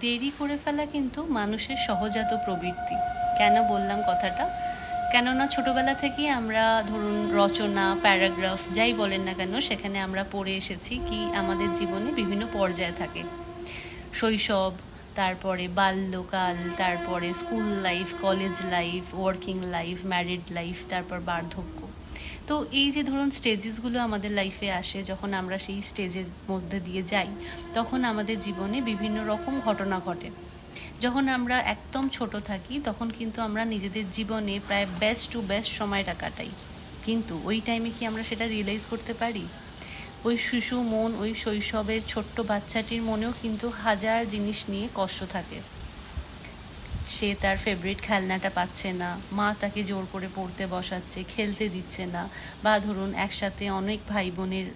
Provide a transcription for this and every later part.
দেরি করে ফেলা কিন্তু মানুষের সহজাত প্রবৃত্তি। কেন বললাম কথাটা? কেননা ছোটবেলা থেকেই আমরা ধরুন রচনা, প্যারাগ্রাফ, যাই বলেন না কেন, সেখানে আমরা পড়ে এসেছি কি আমাদের জীবনে বিভিন্ন পর্যায়ে থাকে। শৈশব, তারপরে বাল্যকাল, তারপরে school life, college life, working life, married life, তারপর বার্ধক্য। তো এই যে ধরুন স্টেজেসগুলো আমাদের লাইফে আসে, যখন আমরা সেই স্টেজের মধ্যে দিয়ে যাই, তখন আমাদের জীবনে বিভিন্ন রকম ঘটনা ঘটে। যখন আমরা একদম ছোট থাকি, তখন কিন্তু আমরা নিজেদের জীবনে প্রায় বেস্ট টু বেস্ট সময়টা কাটাই। কিন্তু ওই টাইমে কি আমরা সেটা রিয়েলাইজ করতে পারি? ওই শিশু, মন, ওই শৈশবের ছোট্ট বাচ্চাটির মনেও কিন্তু হাজার জিনিস নিয়ে কষ্ট থাকে। সে তার ফেভারিট খেলনাটা পাচ্ছে না। মা তাকে জোর করে পড়তে বসাচ্ছে, খেলতে দিচ্ছে না। বা ধরুন একসাথে অনেক ভাই বোনের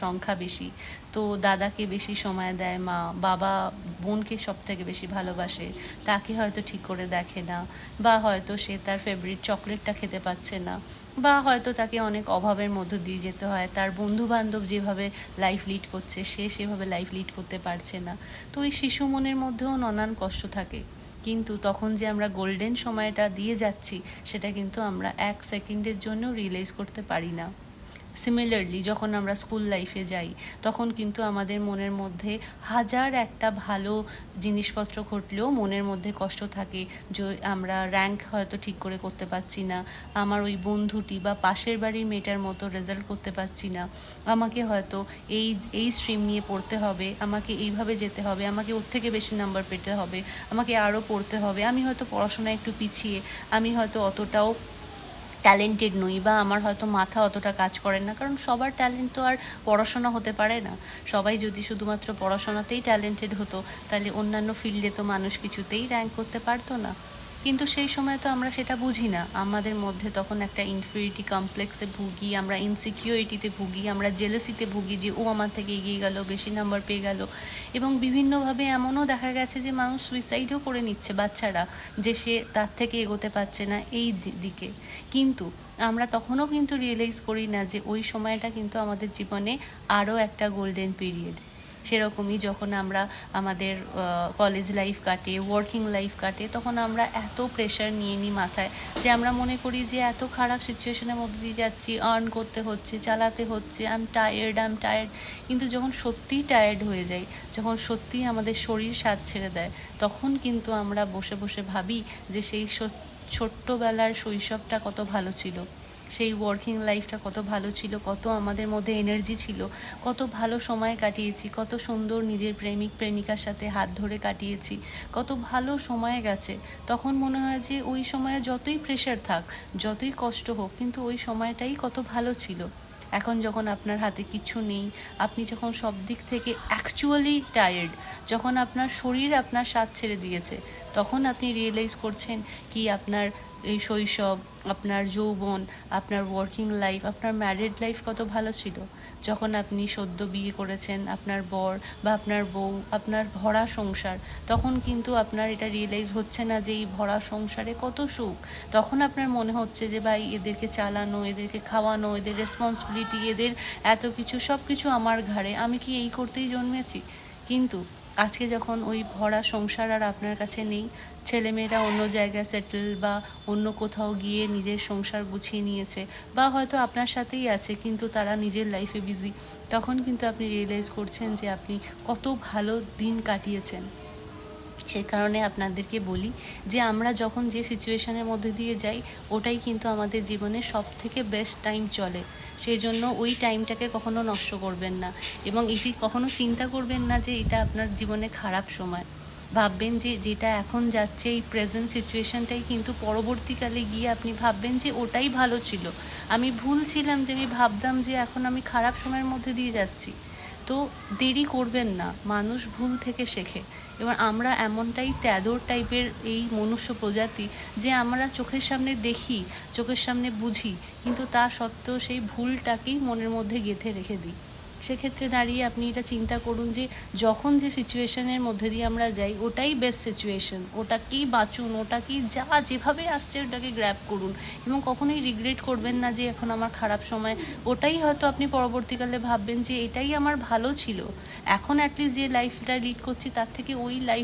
সংখ্যা বেশি, তো দাদাকে বেশি সময় দেয় মা, বাবা বোনকে সব থেকে বেশি ভালোবাসে, তাকে হয়তো ঠিক করে দেখে না, বা হয়তো সে তার ফেভারিট চকলেটটা খেতে পাচ্ছে না, বা হয়তো তাকে অনেক অভাবের মধ্য দিয়ে যেতে হয়, তার বন্ধু বান্ধব যেভাবে লাইফ লিড করছে, সে সেভাবে লাইফ লিড করতে পারছে না। তো ওই শিশু মনের মধ্যেও নানান কষ্ট থাকে। কিন্তু তখন যে আমরা গোল্ডেন সময়টা দিয়ে যাচ্ছি, সেটা কিন্তু আমরা এক সেকেন্ডের জন্য রিয়েলাইজ করতে পারি না। সিমিলারলি যখন আমরা স্কুল লাইফে যাই, তখন কিন্তু আমাদের মনের মধ্যে হাজার একটা ভালো জিনিসপত্র ঘটলেও মনের মধ্যে কষ্ট থাকে যে আমরা র্যাঙ্ক হয়তো ঠিক করে করতে পারছি না, আমার ওই বন্ধুটি বা পাশের বাড়ির মেয়েটার মতো রেজাল্ট করতে পারছি না, আমাকে হয়তো এই এই স্ট্রিম নিয়ে পড়তে হবে, আমাকে এইভাবে যেতে হবে, আমাকে ওর থেকে বেশি নাম্বার পেতে হবে, আমাকে আরও পড়তে হবে, আমি হয়তো পড়াশোনায় একটু পিছিয়ে, আমি হয়তো অতটাও ট্যালেন্টেড নই বা আমার হয়তো মাথা অতটা কাজ করে না, কারণ সবার ট্যালেন্ট তো আর পড়াশোনা হতে পারে না। সবাই যদি শুধুমাত্র পড়াশোনাতেই ট্যালেন্টেড হতো, তাহলে অন্যান্য ফিল্ডে তো মানুষ কিছুতেই র্যাঙ্ক করতে পারতো না। কিন্তু সেই সময় তো আমরা সেটা বুঝি না। আমাদের মধ্যে তখন একটা ইনফিরিটি কমপ্লেক্সে ভুগি, আমরা ইনসিকিউরিটিতে ভুগি, আমরা জেলেসিতে ভুগি যে, ও আমার থেকে এগিয়ে গেল, বেশি নাম্বার পেয়ে গেল। এবং বিভিন্নভাবে এমনও দেখা গেছে যে, মানুষ সুইসাইডও করে নিচ্ছে বাচ্চারা যে, সে তার থেকে এগোতে পারছে না এই দিকে। কিন্তু আমরা তখনও কিন্তু রিয়েলাইজ করি না যে, ওই সময়টা কিন্তু আমাদের জীবনে আরও একটা গোল্ডেন পিরিয়ড সেরকমই যখন আমরা আমাদের কলেজ লাইফ কাটে ওয়ার্কিং লাইফ কাটে, তখন আমরা এত প্রেশার নিয়ে নিই মাথায় যে আমরা মনে করি যে এত খারাপ সিচুয়েশনের মধ্যে দিয়ে যাচ্ছি আর্ন করতে হচ্ছে, চালাতে হচ্ছে আম টায়ার্ড আম টায়ার্ড কিন্তু যখন সত্যিই টায়ার্ড হয়ে যাই, যখন সত্যিই আমাদের শরীর স্বাদ ছেড়ে দেয়, তখন কিন্তু আমরা বসে বসে ভাবি যে সেই ছোট্টবেলার শৈশবটা কত ভালো ছিল। সেই ওয়ার্কিং লাইফটা কত ভালো ছিল, কত আমাদের মধ্যে এনার্জি ছিল, কত ভালো সময় কাটিয়েছি, কত সুন্দর নিজের প্রেমিক, প্রেমিকার সাথে হাত ধরে কাটিয়েছি, কত ভালো সময় গেছে। তখন মনে হয় যে ওই সময়ে যতই প্রেশার থাক, যতই কষ্ট হোক, কিন্তু ওই সময়টাই কত ভালো ছিল। এখন যখন আপনার হাতে কিছু নেই, আপনি যখন সব দিক থেকে অ্যাকচুয়ালি টায়ার্ড যখন আপনার শরীর আপনার সাথ ছেড়ে দিয়েছে, তখন আপনি রিয়েলাইজ করছেন কি আপনার এই শৈশব, আপনার যৌবন, আপনার ওয়ার্কিং লাইফ আপনার ম্যারিড লাইফ কত ভালো ছিল। যখন আপনি সদ্য বিয়ে করেছেন আপনার বর বা আপনার বউ, আপনার ভরা সংসার, তখন কিন্তু আপনার এটা রিয়েলাইজ হচ্ছে না যে এই ভরা সংসারে কত সুখ। তখন আপনার মনে হচ্ছে যে ভাই, এদেরকে চালানো, এদেরকে খাওয়ানো, এদের রেসপন্সিবিলিটি এদের এত কিছু সব কিছু আমার ঘাড়ে। আমি কি এই করতেই জন্মেছি? কিন্তু আজকে যখন ওই ভরা সংসার আর আপনার কাছে নেই, ছেলেমেয়েরা অন্য জায়গায় সেটেল বা অন্য কোথাও গিয়ে নিজের সংসার গুছিয়ে নিয়েছে বা হয়তো আপনার সাথেই আছে, কিন্তু তারা নিজের লাইফে বিজি তখন কিন্তু আপনি রিয়েলাইজ করছেন যে আপনি কত ভালো দিন কাটিয়েছেন। সে কারণে আপনাদেরকে বলি যে আমরা যখন যে সিচুয়েশনের মধ্যে দিয়ে যাই, ওটাই কিন্তু আমাদের জীবনে সব থেকে বেস্ট টাইম চলে। সেই জন্য ওই টাইমটাকে কখনো নষ্ট করবেন না এবং এটি কখনো চিন্তা করবেন না যে এটা আপনার জীবনে খারাপ সময়। ভাববেন যে যেটা এখন যাচ্ছে এই প্রেজেন্ট সিচুয়েশনটাই কিন্তু পরবর্তীকালে গিয়ে আপনি ভাববেন যে ওটাই ভালো ছিল। আমি ভুল ছিলাম যে আমি ভাবতাম যে এখন আমি খারাপ সময়ের মধ্যে দিয়ে যাচ্ছি। তো দেরি করবেন না, মানুষ ভুল থেকে শেখে। এবার আমরা এমনটাই ত্যাদর টাইপের এই মনুষ্য প্রজাতি যে আমরা চোখের সামনে দেখি, চোখের সামনে বুঝি, কিন্তু তা সত্ত্বেও সেই ভুলটাকেই মনের মধ্যে গেঁথে রেখে দিই। সেক্ষেত্রে দাঁড়িয়ে আপনি এটা চিন্তা করুন যে যখন যে সিচুয়েশনের মধ্যে দিয়ে আমরা যাই, ওটাই বেস্ট সিচুয়েশন ওটাকেই বাঁচুন, ওটা ওটাকেই যা যেভাবে আসছে ওটাকে গ্র্যাপ করুন। এবং কখনোই রিগ্রেট করবেন না যে এখন আমার খারাপ সময়। ওটাই হয়তো আপনি পরবর্তীকালে ভাববেন যে এটাই আমার ভালো ছিল। এখন অ্যাটলিস্ট যে লাইফটা লিড করছি, তার থেকে ওই লাইফ